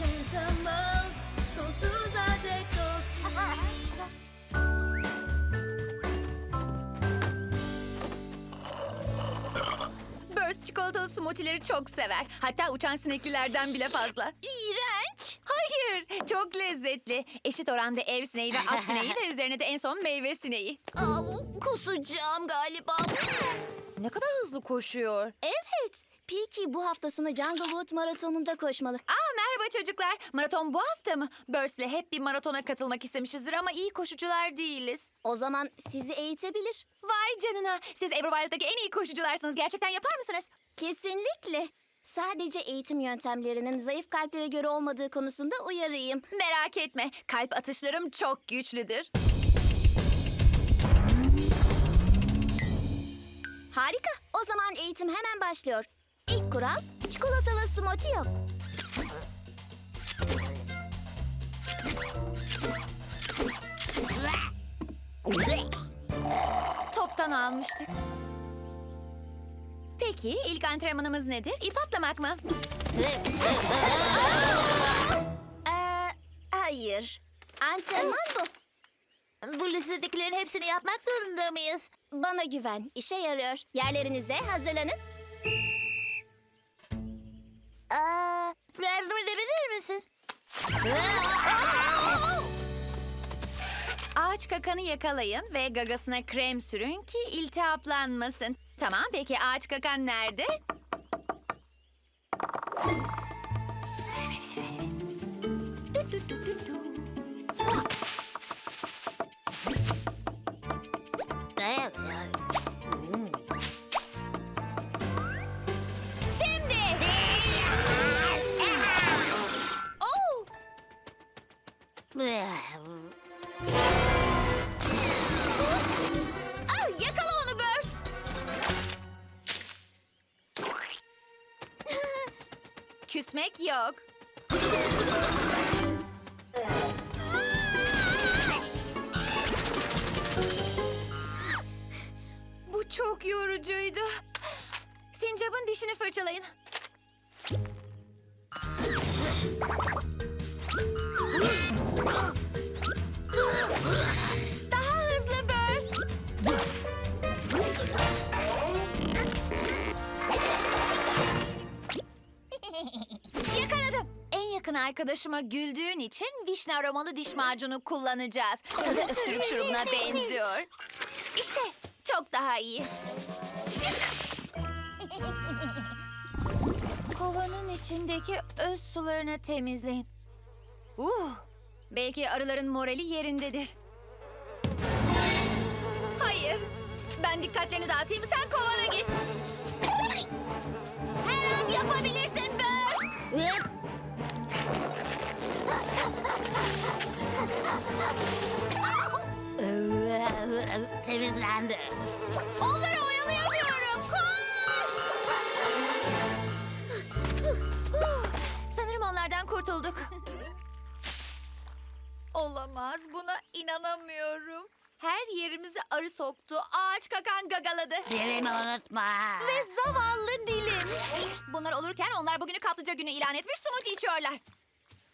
enchantamız sonsuza dek olsun. Burst çikolatalı smoothie'leri çok sever. Hatta uçan sineklilerden bile fazla. İğrenç. Hayır, çok lezzetli. Eşit oranda ev sineği ve at sineği ve üzerine de en son meyve sineği. Aa, kusacağım galiba. Ne kadar hızlı koşuyor. Evet. Peki bu hafta sonu Jungle Wood maratonunda koşmalı. Aa merhaba çocuklar. Maraton bu hafta mı? Burst'le hep bir maratona katılmak istemişizdir ama iyi koşucular değiliz. O zaman sizi eğitebilir. Vay canına. Siz Everwild'daki en iyi koşucularsınız. Gerçekten yapar mısınız? Kesinlikle. Sadece eğitim yöntemlerinin zayıf kalplere göre olmadığı konusunda uyarıyım. Merak etme. Kalp atışlarım çok güçlüdür. Harika. O zaman eğitim hemen başlıyor. İlk kural çikolatalı smoothie yok. Toptan almıştık. Peki ilk antrenmanımız nedir? İp atlamak mı? Ee, hayır. Antrenman bu. Bu listedekilerin hepsini yapmak zorunda mıyız? Bana güven. İşe yarıyor. Yerlerinize hazırlanın. Misin? Ağaç kakanı yakalayın ve gagasına krem sürün ki iltihaplanmasın. Tamam peki ağaç kakan nerede? Şimdi! Ah, yakala onu Burst! Küsmek yok. Bu çok yorucuydu. Sincap'ın dişini fırçalayın. Daha hızlı Burst. Yakaladım. En yakın arkadaşıma güldüğün için vişne aromalı diş macunu kullanacağız. Tadı öksürük şurubuna benziyor. İşte çok daha iyi. Kovanın içindeki öz sularını temizleyin. Uh, belki arıların morali yerindedir. Hayır. Ben dikkatlerini dağıtayım sen kovana git. Her an yapabilirsin Burst. Temizlendi. Onları oyalayamıyorum. Koş! Sanırım onlardan kurtulduk. Olamaz. Buna inanamıyorum. Her yerimizi arı soktu. Ağaç kakan gagaladı. Dilimi unutma. Ve zavallı dilim. Bunlar olurken onlar bugünü kaplıca günü ilan etmiş smoothie içiyorlar.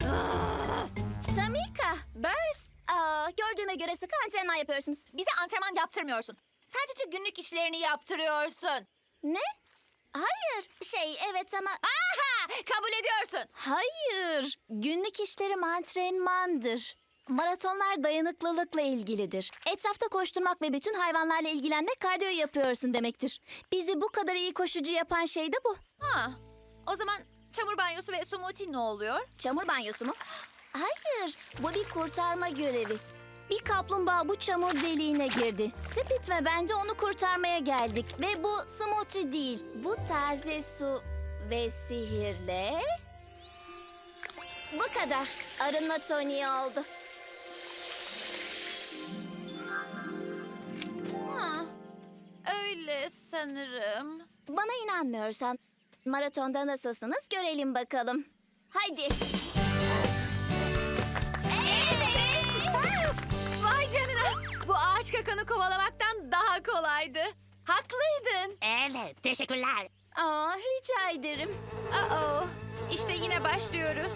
Tamika, Burst. Aa, gördüğüme göre sıkı antrenman yapıyorsunuz. Bize antrenman yaptırmıyorsun. Sadece günlük işlerini yaptırıyorsun. Ne? Hayır. Şey evet ama... Aha! Kabul ediyorsun. Hayır. Günlük işlerim antrenmandır. Maratonlar dayanıklılıkla ilgilidir. Etrafta koşturmak ve bütün hayvanlarla ilgilenmek kardiyo yapıyorsun demektir. Bizi bu kadar iyi koşucu yapan şey de bu. Ha. O zaman çamur banyosu ve smoothie ne oluyor? Çamur banyosu mu? Hayır, bu bir kurtarma görevi. Bir kaplumbağa bu çamur deliğine girdi. Split ve ben de onu kurtarmaya geldik. Ve bu smoothie değil, bu taze su ve sihirle... Bu kadar. Arınma toniği oldu. Sanırım. Bana inanmıyorsan maratonda nasılsınız görelim bakalım. Haydi. Evet. Vay canına. Bu ağaç kakanı kovalamaktan daha kolaydı. Haklıydın. Evet, teşekkürler. Aa, rica ederim. Aa, işte yine başlıyoruz.